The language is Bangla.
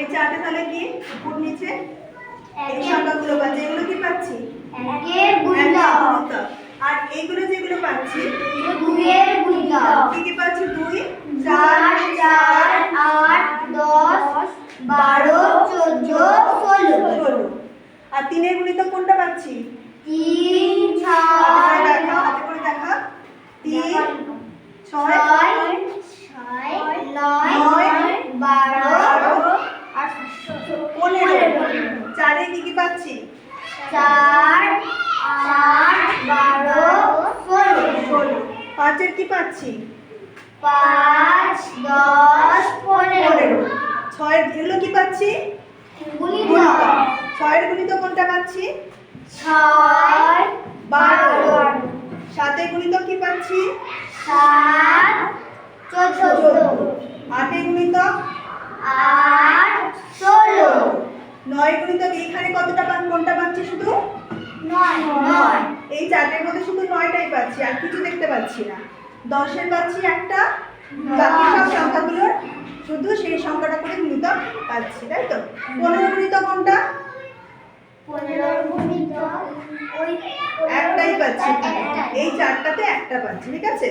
এই চারটে তাহলে কি? উপর নিচে? এই সংখ্যাগুলো পাচ্ছি। এগুলো কি পাচ্ছি। আর এইগুলো যেগুলো পাচ্ছি? দুইয়ের গুণিতক কি কি পাচ্ছি? দুই চার চার আট দশ বারো চোদ্দ ষোলো। ষোলো। আর তিনের গুণিতক কোনটা পাচ্ছি? তিন ছয়। দেখা হাতে করে দেখা তিন ছয়। ছয় নয় বারো, কি কি পাচ্ছি? চার আট বারো ষোলো। ষোলো পাঁচের কি পাচ্ছি? পাঁচ দশ পনেরো। ছয়ের এগুলো কি পাচ্ছি? ছয়ের গুণিতক কোনটা পাচ্ছি? ছয় বারো। সাতের গুণিতক কি পাচ্ছি? সাত চোদ্দ। আটের গুণিতক? আট ষোলো নয় গুণিতক এইখানে কতটা পান কোনটা পাচ্ছি শুধু নয় নয় এই চারটের মধ্যে শুধু নয়টাই পাচ্ছি, আর কিছু দেখতে পাচ্ছি না। দশের পাচ্ছি একটা, বাকি সব সংখ্যাগুলোর শুধু সেই সংখ্যাটা করে গুণিতক পাচ্ছি, তাই তো? পনেরো গুণিতক কোনটা? একটাই পাচ্ছি। এই চারটাতে একটা পাচ্ছি, ঠিক আছে?